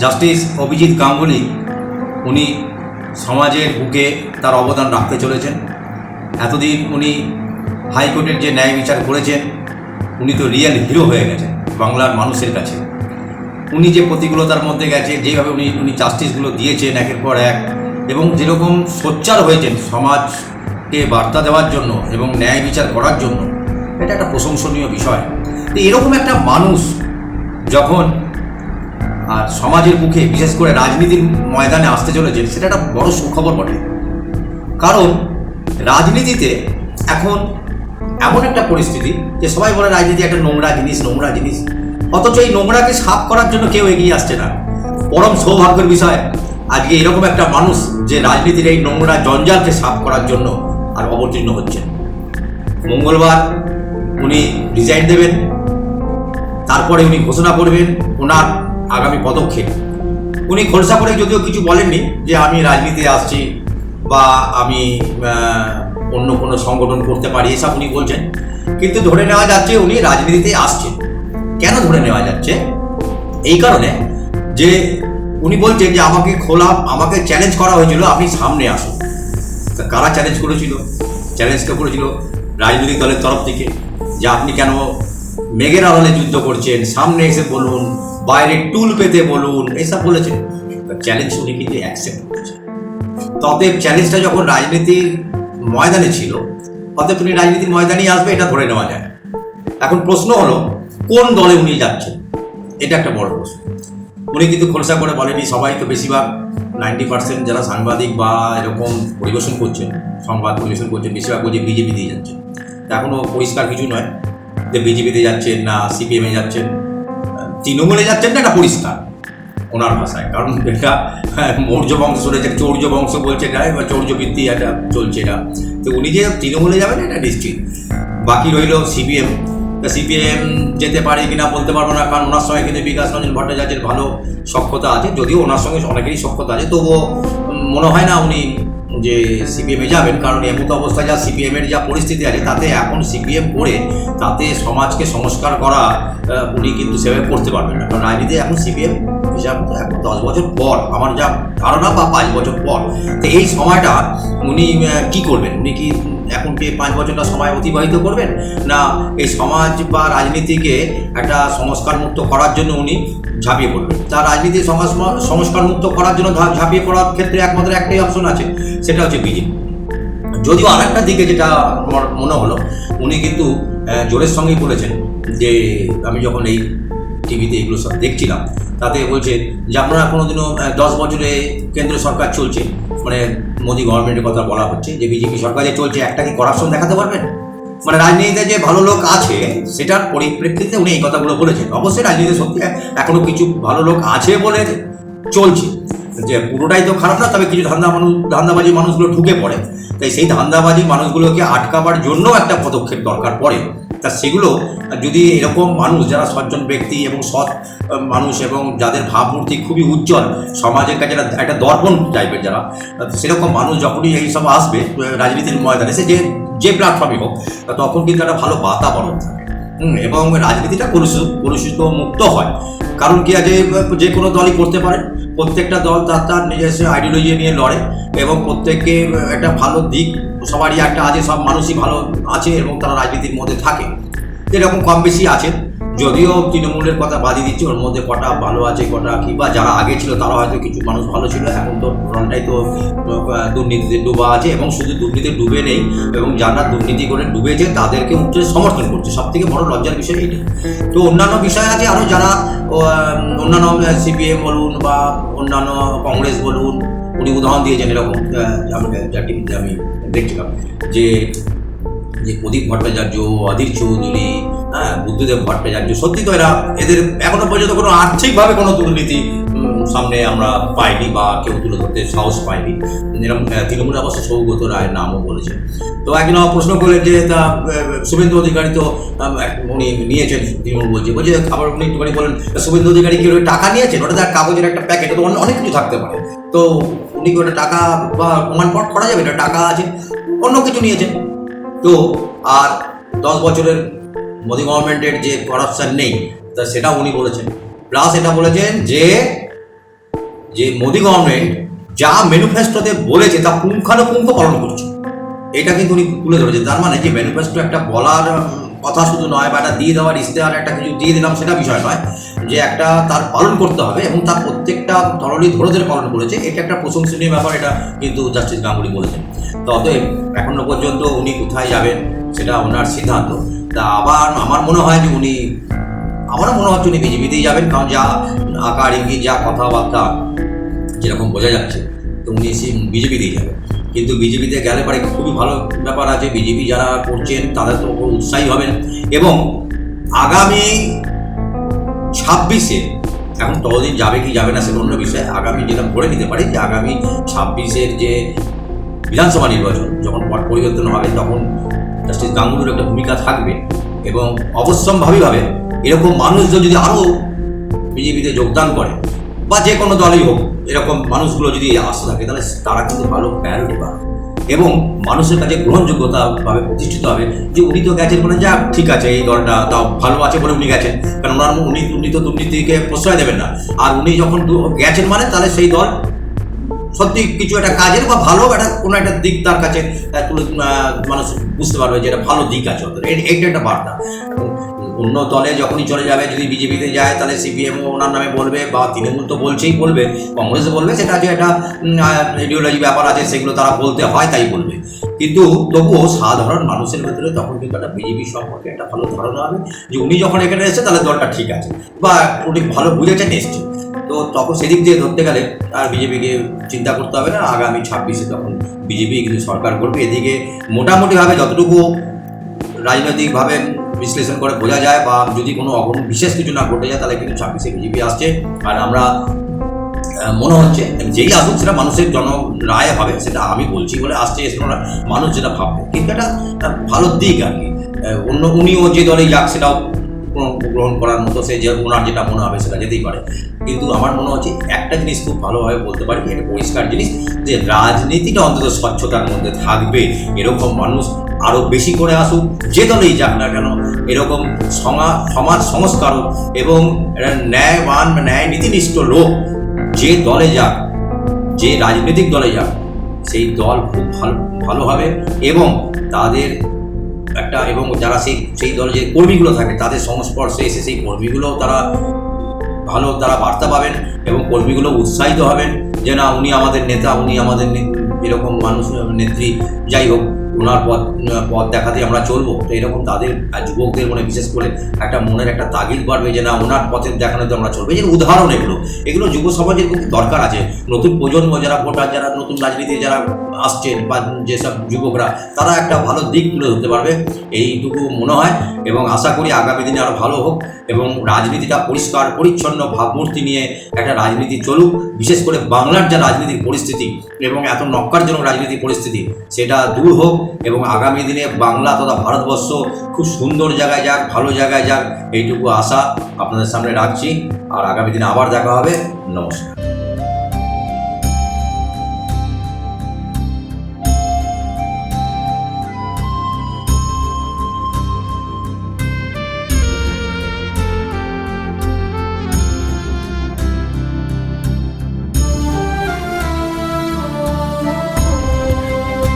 Justice Abhijit Ganguly, উনি সমাজের বুকে তার অবদান রাখতে চলেছেন। এতদিন উনি হাইকোর্টের যে ন্যায় বিচার করেছেন, উনি তো রিয়েল হিরো হয়ে গেছেন বাংলার মানুষের কাছে। উনি যে প্রতিকূলতার মধ্যে গেছে, যেভাবে উনি উনি জাস্টিসগুলো দিয়েছেন একের পর এক, এবং যেরকম সোচ্চার হয়েছেন সমাজকে বার্তা দেওয়ার জন্য এবং ন্যায় বিচার করার জন্য, এটা একটা প্রশংসনীয় বিষয়। তো এরকম একটা মানুষ যখন আর সমাজের মুখে, বিশেষ করে রাজনীতির ময়দানে আসতে চলেছে সেটা একটা বড় সুখবর বটে। কারণ রাজনীতিতে এখন এমন একটা পরিস্থিতি যে সবাই বলে রাজনীতি একটা নোংরা জিনিস নোংরা জিনিস। অথচ এই নোংরাকে সাফ করার জন্য কেউ এগিয়ে আসছে না। পরম সৌভাগ্যের বিষয়, আজকে এরকম একটা মানুষ যে রাজনীতির এই নোংরা জঞ্জালকে সাফ করার জন্য আর অবতীর্ণ হচ্ছেন মঙ্গলবার উনি রিজাইন দেবেন, তারপরে উনি ঘোষণা করবেন, ওনার আগামী পদক্ষেপ। উনি খোলসা করে যদিও কিছু বলেননি যে আমি রাজনীতিতে আসছি বা আমি অন্য কোনো সংগঠন করতে পারি, এসব উনি বলছেন। কিন্তু ধরে নেওয়া যাচ্ছে উনি রাজনীতিতে আসছেন। কেন ধরে নেওয়া যাচ্ছে? এই কারণে যে উনি বলছেন যে আমাকে খোলা, আমাকে চ্যালেঞ্জ করা হয়েছিল, আপনি সামনে আসুন। তা কারা চ্যালেঞ্জ করেছিল? চ্যালেঞ্জটা করেছিল? রাজনৈতিক দলের তরফ থেকে। যে আপনি কেন মেঘের আড়ালে যুদ্ধ করছেন? সামনে এসে বলুন বাইরে টুল পেতে বলুন, এসব বলেছেন চ্যালেঞ্জ উনি কিন্তু অ্যাকসেপ্ট করেছেন তবে চ্যালেঞ্জটা যখন রাজনীতির ময়দানে ছিল, অতএব উনি রাজনীতির ময়দানেই আসবে, এটা ধরে নেওয়া যায়। এখন প্রশ্ন হলো, কোন দলে উনি যাচ্ছেন? এটা একটা বড় প্রশ্ন। উনি কিন্তু খোলসা করে বলেনি, সবাই তো বেশিরভাগ নাইনটি পার্সেন্ট যারা সাংবাদিক বা এরকম পরিবেশন করছেন, সংবাদ পরিবেশন করছেন, বেশিরভাগ বলছে বিজেপি দিয়ে যাচ্ছেন এখনও পরিষ্কার কিছু নয় যে বিজেপিতে যাচ্ছেন না সিপিএমে যাচ্ছেন। তৃণমূলে যাচ্ছেন না এটা পরিষ্কার ওনার ভাষায়। কারণ এটা হ্যাঁ, মৌর্য বংশ শুনেছেন চৌর্য বংশ বলছে এটা বা চৌর্য বৃত্তি এটা চলছে এটা। তো উনি যে তৃণমূলে যাবেন এটা নিশ্চিত। বাকি রইল সিপিএম। তা সিপিএম যেতে পারে কিনা বলতে পারব না কারণ ওনার সঙ্গে কিন্তু বিকাশ রঞ্জন ভট্টাচার্যের ভালো সক্ষতা আছে যদিও ওনার সঙ্গে অনেকেরই সক্ষতা আছে তবুও মনে হয় না উনি যে সিপিএমে যাবেন, কারণ এমতো অবস্থায় যা সিপিএমের যা পরিস্থিতি আছে, তাতে এখন সিপিএম করে তাতে সমাজকে সংস্কার করা উনি কিন্তু সেভাবে করতে পারবেন না। কারণ রাজনীতি এখন সিপিএম হিসাব এখন দশ বছর পর, আমার যা ধারণা, বা পাঁচ বছর পর, তো এই সময়টা উনি কি করবেন? উনি কি এখন কি পাঁচ বছরটা সময় অতিবাহিত করবেন? না, এই সমাজ বা রাজনীতিকে একটা সংস্কার মুক্ত করার জন্য উনি ঝাঁপিয়ে পড়বেন। তার রাজনীতি সংস্কার সংস্কার মুক্ত করার জন্য ঝাঁপিয়ে পড়ার ক্ষেত্রে একমাত্র একটাই অপশন আছে, সেটা হচ্ছে বিজেপি। যদিও আরেকটা দিকে যেটা আমার মনে হলো, উনি কিন্তু জোরের সঙ্গেই বলেছেন যে, আমি যখন এই টিভিতে এগুলো সব দেখছিলাম, তাতে বলছে যে, আপনারা কোনোদিনও দশ বছরে কেন্দ্র সরকার চলছে মানে মোদি গভর্নমেন্টের কথা বলা হচ্ছে, যে বিজেপি সরকার চলছে, একটা কি করাপশন দেখাতে পারবেন? মানে রাজনীতিতে যে ভালো লোক আছে, সেটার পরিপ্রেক্ষিতে উনি এই কথাগুলো বলেছেন। অবশ্যই রাজনীতিতে সত্যি, এখনও কিছু ভালো লোক আছে বলে চলছে। যে পুরোটাই তো খারাপ না, তবে কিছু ধান্দা মানুষ, ধান্দাবাজি মানুষগুলো ঢুকে পড়ে। তাই সেই ধান্দাবাজি মানুষগুলোকে আটকাবার জন্য একটা পদক্ষেপ দরকার পড়ে। তা সেগুলো যদি এরকম মানুষ, যারা সজ্জন ব্যক্তি এবং সৎ মানুষ এবং যাদের ভাবমূর্তি খুবই উজ্জ্বল, সমাজের কাছে একটা- দর্পণ টাইপের যারা, সেরকম মানুষ যখনই এইসব আসবে রাজনীতির ময়দানে, সে যে যে প্ল্যাটফর্মই হোক, তখন কিন্তু একটা ভালো বাতাবরণ থাকে এবং রাজনীতিটা কলুষিত কলুষিত মুক্ত হয়। কারণ কি আছে, যে কোনো দলই করতে পারে। প্রত্যেকটা দল তার তার নিজস্ব আইডিওলজি নিয়ে লড়ে এবং প্রত্যেককে একটা ভালো দিক, সবারই একটা আছে, সব মানুষই ভালো আছে এবং তারা রাজনীতির মধ্যে থাকে। এরকম কম বেশি আছে। যদিও তৃণমূলের কথা বাদই দিচ্ছি ওর মধ্যে কটা ভালো আছে কটা কি বা যারা আগে ছিল তারা হয়তো কিছু মানুষ ভালো ছিল এখন তো রনটাই তো দুর্নীতিতে ডুবা আছে এবং শুধু দুর্নীতি ডুবে নেই এবং যারা দুর্নীতি করে ডুবেছে তাদেরকে উঠে সমর্থন করছে সব থেকে বড় লজ্জার বিষয় এটাই তো অন্যান্য বিষয় আছে আরও যারা অন্যান্য সিপিএম বলুন বা অন্যান্য কংগ্রেস বলুন উনি উদাহরণ দিয়েছেন এরকম আহ, আমি যা আমি দেখছিলাম যে যে প্রদীপ ভট্টাচার্য অধীর চৌধুরী বুদ্ধদেব ভট্টাচার্য সত্যি তো এরা এদের এখনও পর্যন্ত কোনো আর্থিকভাবে কোনো দুর্নীতি সামনে আমরা পাইনি বা কেউ তুলে ধরতে সাহস পাইনি। এরকম তৃণমূল অবশ্য সৌগত রায়ের নামও বলেছে তো একজন প্রশ্ন করলেন যে, তা শুভেন্দু অধিকারী তো উনি নিয়েছেন, তৃণমূল বলছে। বলছে আবার উনি একটুখানি বলেন শুভেন্দু অধিকারী কি ওই টাকা নিয়েছেন? ওটা তার কাগজের একটা প্যাকেট তো অনেক কিছু থাকতে পারে। তো উনি কি ওটা টাকা বা প্রমাণপট করা যাবে? এটা টাকা আছে, অন্য কিছু নিয়েছেন। তো, আর দশ বছরের মোদি গভর্নমেন্টের যে করাপশন নেই, তা সেটা উনি বলেছেন। প্লাস এটা বলেছেন যে যে মোদি গভর্নমেন্ট যা ম্যানিফেস্টোতে বলেছে, তা পুঙ্খানুপুঙ্খ পালন করছে। এটা কিন্তু উনি তুলে ধরেছেন। তার মানে যে ম্যানিফেস্টো একটা বলার কথা শুধু নয় বা একটা দিয়ে দেওয়ার ইস্তেহার একটা কিছু দিয়ে দিলাম, সেটা বিষয় নয়। যে একটা তার পালন করতে হবে এবং তার প্রত্যেকটা ধরনই ধরে ধরে পালন করেছে। এটা একটা প্রশংসনীয় ব্যাপার, এটা কিন্তু জাস্টিস গাঙ্গুলি বলেছেন। তো অতএব, এখনও পর্যন্ত উনি কোথায় যাবেন, সেটা ওনার সিদ্ধান্ত। তা আবার আমার মনে হয় যে উনি, আমারও মনে হচ্ছে উনি বিজেপিতেই যাবেন, কারণ যা আকার, ইঙ্গিত, যা কথাবার্তা যেরকম বোঝা যাচ্ছে, তো উনি সেই বিজেপিতেই যাবেন। কিন্তু বিজেপিতে গেলে পরে খুবই ভালো ব্যাপার আছে, বিজেপি যারা করছেন তারা তো উৎসাহী হবেন। এবং আগামী ছাব্বিশে, এখন ততদিন যাবে কি যাবে না সেটা অন্য বিষয়, আগামী যেটা ধরে নিতে পারি যে আগামী ছাব্বিশের যে বিধানসভা নির্বাচন, যখন পরিবর্তন হবে, তখন জাস্টিস গাঙ্গুলির একটা ভূমিকা থাকবে এবং অবশ্যম্ভাবীভাবে এরকম মানুষজন যদি আরও বিজেপিতে যোগদান করে বা যে কোনো দলই হোক, এরকম মানুষগুলো যদি আসতে থাকে, তাহলে তারা কিন্তু ভালো প্যারোটি পাবে এবং মানুষের কাছে গ্রহণযোগ্যতাভাবে প্রতিষ্ঠিত হবে যে উনি তো গেছেন মানে যা, ঠিক আছে, এই দলটা তাও ভালো আছে বলে উনি গেছেন। কারণ ওনার উনি উনি তো দুর্নীতিকে প্রশ্রয় দেবেন না। আর উনি যখন গেছেন মানে তাহলে সেই দল সত্যি কিছু একটা কাজের বা ভালো একটা, কোনো একটা দিক তার কাছে তুলে মানুষ বুঝতে পারবে যে এটা ভালো দিক আছে। ওদের এটা একটা বার্তা। অন্য দলে যখনই চলে যাবে, যদি বিজেপিতে যায়, তাহলে সিপিএমও ওনার নামে বলবে বা তৃণমূল তো বলছেই বলবে কংগ্রেসে বলবে, সেটা যে একটা আইডিওলজি ব্যাপার আছে, সেগুলো তারা বলতে হয়, তাই বলবে। কিন্তু তবুও সাধারণ মানুষের ভেতরে তখন কিন্তু একটা বিজেপি সম্পর্কে একটা ভালো ধারণা হবে, যে উনি যখন এখানে এসেছে, তাহলে দলটা ঠিক আছে। বা উনি ভালো বুঝেছেন এসছে তো তখন সেদিক দিয়ে ধরতে গেলে আর বিজেপিকে চিন্তা করতে হবে না, আগামী ছাব্বিশে তখন বিজেপি কিন্তু সরকার করবে। এদিকে মোটামুটিভাবে যতটুকু রাজনৈতিকভাবে বিশ্লেষণ করে বোঝা যায় বা যদি কোনো বিশেষ কিছু না ঘটে যায়, তাহলে কিন্তু ছাব্বিশে বিজেপি আসছে। আর আমরা মনে হচ্ছে যেই আসুক সেটা মানুষের জন রায় হবে, সেটা আমি বলছি বলে আসছে সেটা মানুষ যেটা ভাববে। কিন্তু এটা একটা ভালো দিক আর কি। অন্য উনিও যে দলে যাক সেটাও গ্রহণ করার মতো সে যে ওনার যেটা মনে হবে সেটা যেতেই পারে। কিন্তু আমার মনে হচ্ছে একটা জিনিস খুব ভালোভাবে বলতে পারি, এটা পরিষ্কার জিনিস যে রাজনীতিটা অন্তত স্বচ্ছতার মধ্যে থাকবে। এরকম মানুষ আরও বেশি করে আসুক, যে দলেই যাক না কেন, এরকম সমা- সমাজ সংস্কারক এবং ন্যায়বান ন্যায় নীতিনিষ্ঠ লোক, যে দলে যাক, যে রাজনৈতিক দলে যাক, সেই দল খুব ভালো ভালো হবে এবং তাদের একটা, এবং যারা সেই সেই দলে যে কর্মীগুলো থাকে, তাদের সংস্পর্শে এসে সেই কর্মীগুলো তারা ভালো, তারা বার্তা পাবেন এবং কর্মীগুলো উৎসাহিত হবেন যে, না, উনি আমাদের নেতা, উনি আমাদের এরকম মানুষ, নেত্রী, যাই হোক। ওনার পথ পথ দেখাতে আমরা চলবো। তো এরকম তাদের যুবকদের মনে বিশেষ করে একটা মনের একটা তাগিদ বাড়বে যে, না, ওনার পথে দেখানোতে আমরা চলবো। এই যে উদাহরণ এগুলো এগুলো যুব সমাজের খুব দরকার আছে। নতুন প্রজন্ম যারা ভোটার, যারা নতুন রাজনীতি যারা আসছেন বা যেসব যুবকরা, তারা একটা ভালো দিক তুলে ধরতে পারবে। এইটুকু মনে হয় এবং আশা করি আগামী দিনে আরও ভালো হোক এবং রাজনীতিটা পরিষ্কার, পরিচ্ছন্ন ভাবমূর্তি নিয়ে একটা রাজনীতি চলুক। বিশেষ করে বাংলার যা রাজনীতির পরিস্থিতি এবং এত নক্কারজনক রাজনীতির পরিস্থিতি, সেটা দূর হোক। এবং আগামী দিনে বাংলা তথা ভারতবর্ষ খুব সুন্দর জায়গায় যাক, ভালো জায়গায় যাক, এইটুকু আশা আপনাদের সামনে রাখছি। আর আগামী দিনে আবার দেখা হবে। নমস্কার।